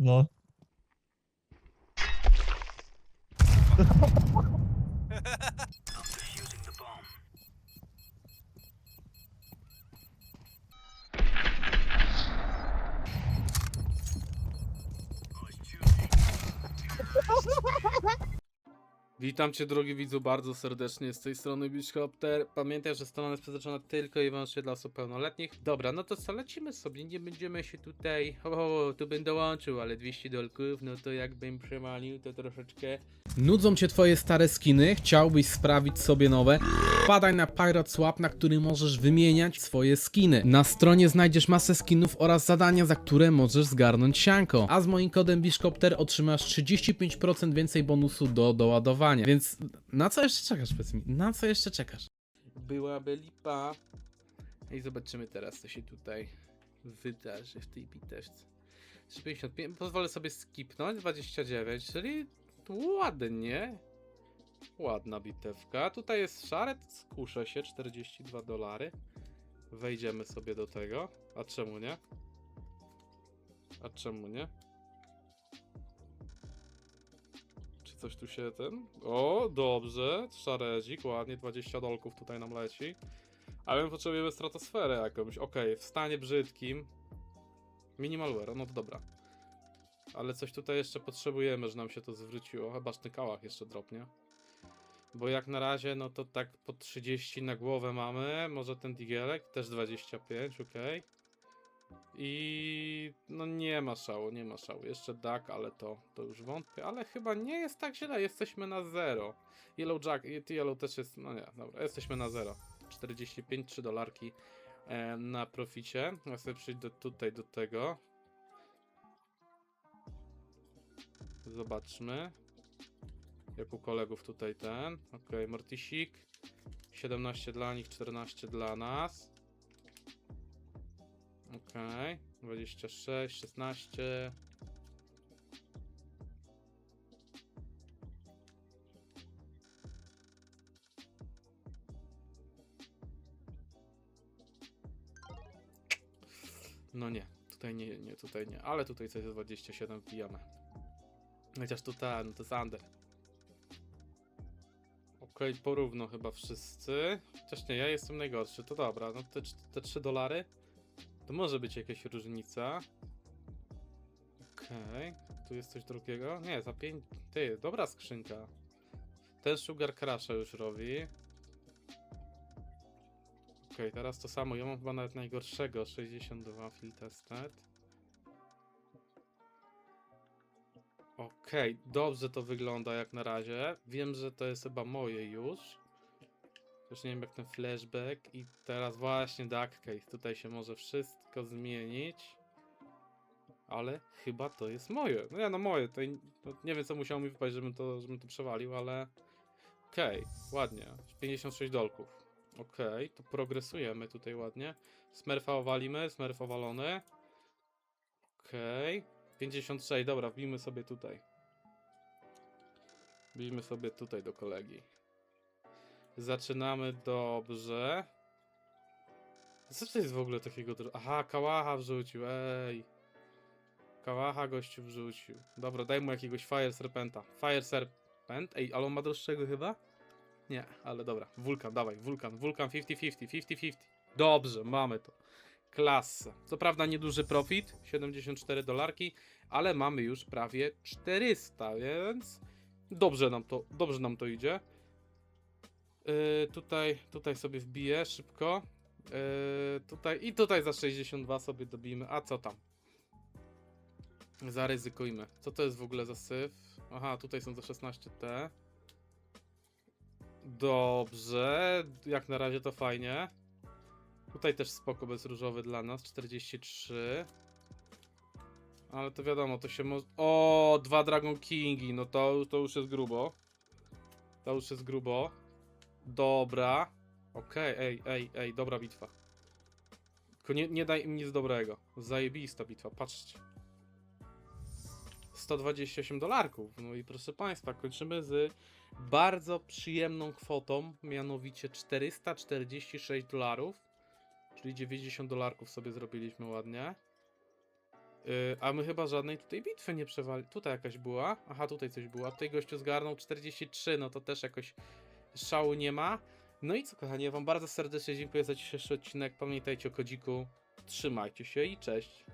No. Witam Cię drogi widzu bardzo serdecznie z tej strony Bishopter. Pamiętaj, że strona jest przeznaczona tylko i wyłącznie dla osób pełnoletnich. Dobra, no to co, lecimy sobie, nie będziemy się tutaj... O, tu bym dołączył, ale 200 dolków, no to jakbym przemalił, to troszeczkę... Nudzą Cię Twoje stare skiny, chciałbyś sprawić sobie nowe? Wpadaj na Pirate Swap, na który możesz wymieniać swoje skiny. Na stronie znajdziesz masę skinów oraz zadania, za które możesz zgarnąć sianko. A z moim kodem Bishopter otrzymasz 35% więcej bonusu do doładowania. Więc na co jeszcze czekasz, powiedz mi? Na co jeszcze czekasz? Byłaby lipa. I zobaczymy teraz, co się tutaj wydarzy w tej bitewce. 355, pozwolę sobie skipnąć 29, czyli ładnie. Ładna bitewka. Tutaj jest szaret, skuszę się, 42 dolary. Wejdziemy sobie do tego. A czemu nie? A czemu nie? Coś tu się ten... O, dobrze. Szarezik, ładnie, 20 dolków tutaj nam leci. Ale my potrzebujemy stratosferę jakąś. Okej, w stanie brzydkim. Minimalware, no to dobra. Ale coś tutaj jeszcze potrzebujemy, że nam się to zwróciło. Chyba sztykałach jeszcze dropnie. Bo jak na razie, no to tak po 30 na głowę mamy. Może ten digielek też 25, ok. I no nie ma szału, nie ma szału. Jeszcze Duck, ale to, to już wątpię. Ale chyba nie jest tak źle, jesteśmy na zero. Yellow Jack, Yellow też jest, no nie, dobra, jesteśmy na zero. 45, 3 dolarki e, na proficie. Ja sobie przyjdę tutaj do tego. Zobaczmy. Jak u kolegów tutaj ten. Ok, Mortisik. 17 dla nich, 14 dla nas. Ok, 26, 16. No nie, tutaj nie, nie, tutaj nie, ale tutaj coś jest 27 wbijamy. Chociaż tu ten, no to jest under. Okej, porówno chyba wszyscy. Chociaż nie, ja jestem najgorszy, to dobra, no te, te 3 dolary. To może być jakaś różnica. Okej, tu jest coś drugiego? Nie, za 5. Ty, dobra skrzynka. Ten Sugar Crusha już robi. Okej, teraz to samo. Ja mam chyba nawet najgorszego. 62 field tested. Okej, dobrze to wygląda jak na razie. Wiem, że to jest chyba moje już. Już nie wiem jak ten flashback i teraz właśnie Duck Case. Tutaj się może wszystko zmienić. Ale chyba to jest moje. No ja no moje. No, nie wiem co musiało mi wypaść, żebym to, żebym to przewalił, ale... Okej, ładnie. 56 dolków. Okej, to progresujemy tutaj ładnie. Smurfa owalimy, Smurf owalony. Okej. 56, dobra, wbijmy sobie tutaj. Wbijmy sobie tutaj do kolegi. Zaczynamy dobrze. Co to jest w ogóle takiego... Aha, kałacha wrzucił, ej. Kałacha gościu wrzucił. Dobra, daj mu jakiegoś Fire Serpenta. Fire Serpent? Ej, ale on ma droższego chyba? Nie, ale dobra. Wulkan, dawaj, wulkan, wulkan 50-50, 50-50. Dobrze, mamy to. Klasa. Co prawda nieduży profit, 74 dolarki, ale mamy już prawie 400, więc dobrze nam to, dobrze nam to idzie. Yy, tutaj, tutaj sobie wbiję szybko. Yy, tutaj i tutaj za 62 sobie dobijmy. A co tam? Zaryzykujmy. Co to jest w ogóle za syf? Aha, tutaj są za 16T. Dobrze, jak na razie to fajnie. Tutaj też spoko bezróżowy dla nas, 43. Ale to wiadomo, to się może... O, dwa Dragon Kingi, no to, to już jest grubo. To już jest grubo. Dobra. Okej, ej, ej, ej, dobra bitwa. Tylko nie, nie daj im nic dobrego. Zajebista bitwa, patrzcie. 128 dolarków. No i proszę Państwa, kończymy z bardzo przyjemną kwotą, mianowicie 446 dolarów, czyli 90 dolarków sobie zrobiliśmy ładnie. Yy, a my chyba żadnej tutaj bitwy nie przewali. Tutaj jakaś była. Aha, tutaj coś było. A tutaj gościu zgarnął 43, no to też jakoś szału nie ma. No i co, kochani, ja wam bardzo serdecznie dziękuję za dzisiejszy odcinek. Pamiętajcie o kodziku. Trzymajcie się i cześć.